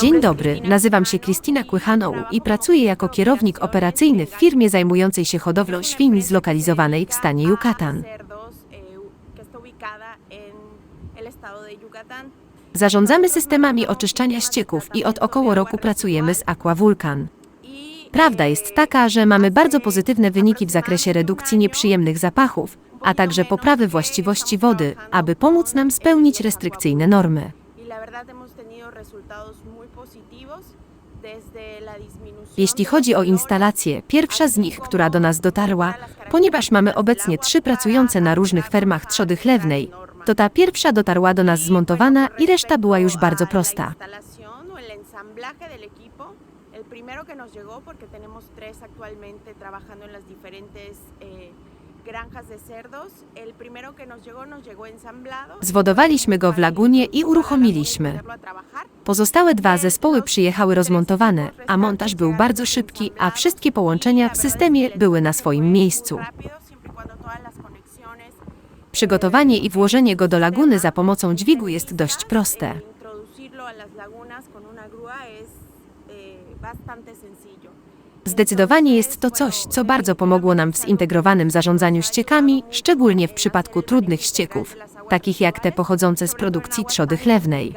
Dzień dobry, nazywam się Quijano. Krystyna Kłychanoł i pracuję jako kierownik operacyjny w firmie zajmującej się hodowlą świń zlokalizowanej w stanie Yucatan. Eh. Zarządzamy systemami oczyszczania ścieków i od około roku pracujemy z Aqua Vulcan. Y, Prawda eh, jest taka, że mamy bardzo pozytywne wyniki w zakresie redukcji nieprzyjemnych zapachów, a także poprawy właściwości wody, aby pomóc nam spełnić restrykcyjne normy. Verdad hemos tenido resultados muy positivos Jeśli chodzi o instalację, pierwsza z nich, która do nas dotarła, ponieważ mamy obecnie trzy pracujące na różnych fermach trzody chlewnej, to ta pierwsza dotarła do nas zmontowana i reszta była już bardzo prosta. El primero que nos llegó, porque tenemos tres actualmente trabajando en las diferentes eh, granjas de cerdos, el primero que nos llegó nos llegó ensamblado. Zwodowaliśmy go w lagunie i uruchomiliśmy. Pozostałe dwa zespoły przyjechały rozmontowane, a montaż był bardzo szybki, a wszystkie połączenia w systemie były na swoim miejscu. Y Przygotowanie i włożenie go do laguny za pomocą dźwigu jest dość proste. Eh, eh, bastante sencillo. Zdecydowanie jest to coś, co bardzo pomogło nam w zintegrowanym zarządzaniu ściekami, szczególnie w przypadku trudnych ścieków, takich jak te pochodzące z produkcji trzody chlewnej.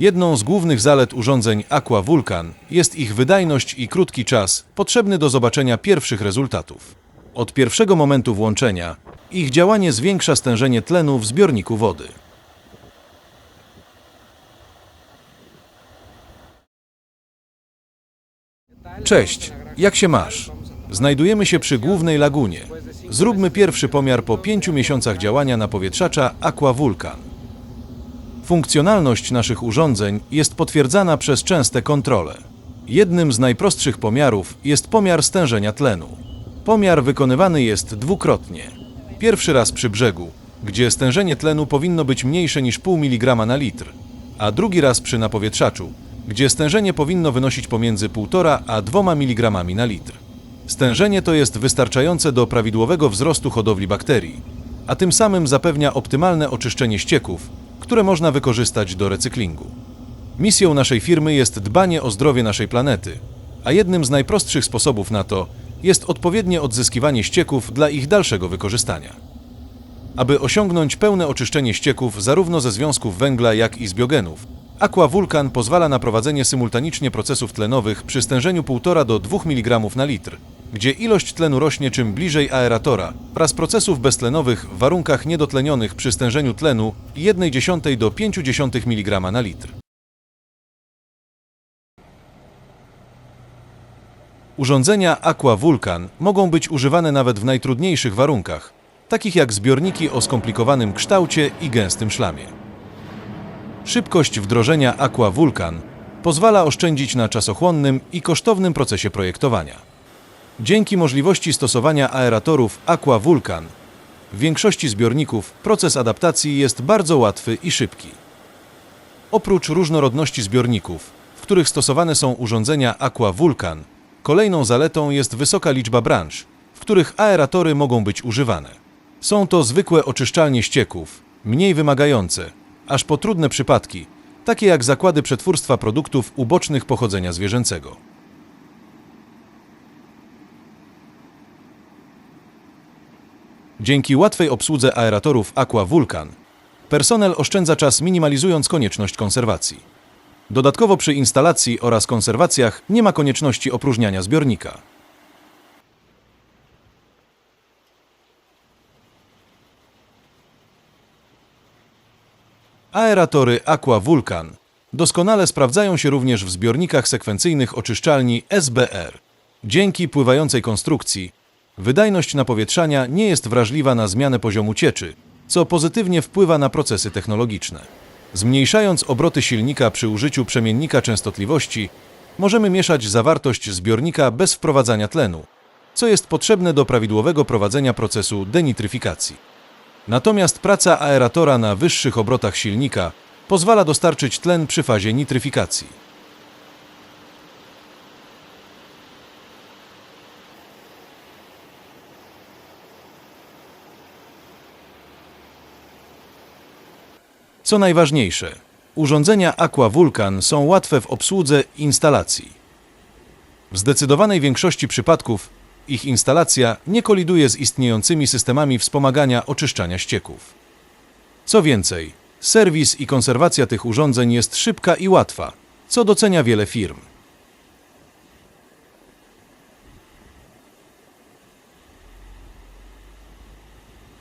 Jedną z głównych zalet urządzeń Aqua Vulcan jest ich wydajność i krótki czas potrzebny do zobaczenia pierwszych rezultatów. Od pierwszego momentu włączenia ich działanie zwiększa stężenie tlenu w zbiorniku wody. Cześć, jak się masz? Znajdujemy się przy głównej lagunie. Zróbmy pierwszy pomiar po pięciu miesiącach działania napowietrzacza Aqua Vulcan. Funkcjonalność naszych urządzeń jest potwierdzana przez częste kontrole. Jednym z najprostszych pomiarów jest pomiar stężenia tlenu. Pomiar wykonywany jest dwukrotnie. Pierwszy raz przy brzegu, gdzie stężenie tlenu powinno być mniejsze niż 0,5 mg na litr, a drugi raz przy napowietrzaczu, gdzie stężenie powinno wynosić pomiędzy 1,5 a 2 mg na litr. Stężenie to jest wystarczające do prawidłowego wzrostu hodowli bakterii, a tym samym zapewnia optymalne oczyszczenie ścieków, które można wykorzystać do recyklingu. Misją naszej firmy jest dbanie o zdrowie naszej planety, a jednym z najprostszych sposobów na to jest odpowiednie odzyskiwanie ścieków dla ich dalszego wykorzystania. Aby osiągnąć pełne oczyszczenie ścieków zarówno ze związków węgla, jak i z biogenów, Aqua Vulcan pozwala na prowadzenie symultanicznie procesów tlenowych przy stężeniu 1,5 do 2 mg na litr, gdzie ilość tlenu rośnie czym bliżej aeratora oraz procesów beztlenowych w warunkach niedotlenionych przy stężeniu tlenu 1,1 do 0,5 mg na litr. Urządzenia Aqua Vulcan mogą być używane nawet w najtrudniejszych warunkach, takich jak zbiorniki o skomplikowanym kształcie i gęstym szlamie. Szybkość wdrożenia Aqua Vulcan pozwala oszczędzić na czasochłonnym i kosztownym procesie projektowania. Dzięki możliwości stosowania aeratorów Aqua Vulcan w większości zbiorników proces adaptacji jest bardzo łatwy i szybki. Oprócz różnorodności zbiorników, w których stosowane są urządzenia Aqua Vulcan, kolejną zaletą jest wysoka liczba branż, w których aeratory mogą być używane. Są to zwykłe oczyszczalnie ścieków, mniej wymagające, aż po trudne przypadki, takie jak zakłady przetwórstwa produktów ubocznych pochodzenia zwierzęcego. Dzięki łatwej obsłudze aeratorów Aqua Vulcan, personel oszczędza czas minimalizując konieczność konserwacji. Dodatkowo przy instalacji oraz konserwacjach nie ma konieczności opróżniania zbiornika. Aeratory Aqua Vulcan doskonale sprawdzają się również w zbiornikach sekwencyjnych oczyszczalni SBR. Dzięki pływającej konstrukcji wydajność napowietrzania nie jest wrażliwa na zmianę poziomu cieczy, co pozytywnie wpływa na procesy technologiczne. Zmniejszając obroty silnika przy użyciu przemiennika częstotliwości, możemy mieszać zawartość zbiornika bez wprowadzania tlenu, co jest potrzebne do prawidłowego prowadzenia procesu denitryfikacji. Natomiast praca aeratora na wyższych obrotach silnika Pozwala dostarczyć tlen przy fazie nitryfikacji. Co najważniejsze, urządzenia Aqua Vulcan są łatwe w obsłudze instalacji. W zdecydowanej większości przypadków ich instalacja nie koliduje z istniejącymi systemami wspomagania oczyszczania ścieków. Co więcej, serwis i konserwacja tych urządzeń jest szybka i łatwa, co docenia wiele firm.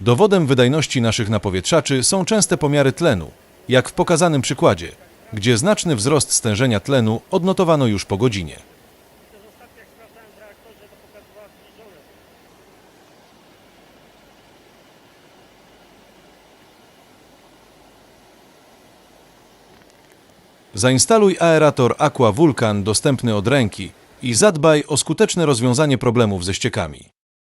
Dowodem wydajności naszych napowietrzaczy są częste pomiary tlenu, jak w pokazanym przykładzie, gdzie znaczny wzrost stężenia tlenu odnotowano już po godzinie. Zainstaluj aerator Aqua Vulcan dostępny od ręki i zadbaj o skuteczne rozwiązanie problemów ze ściekami.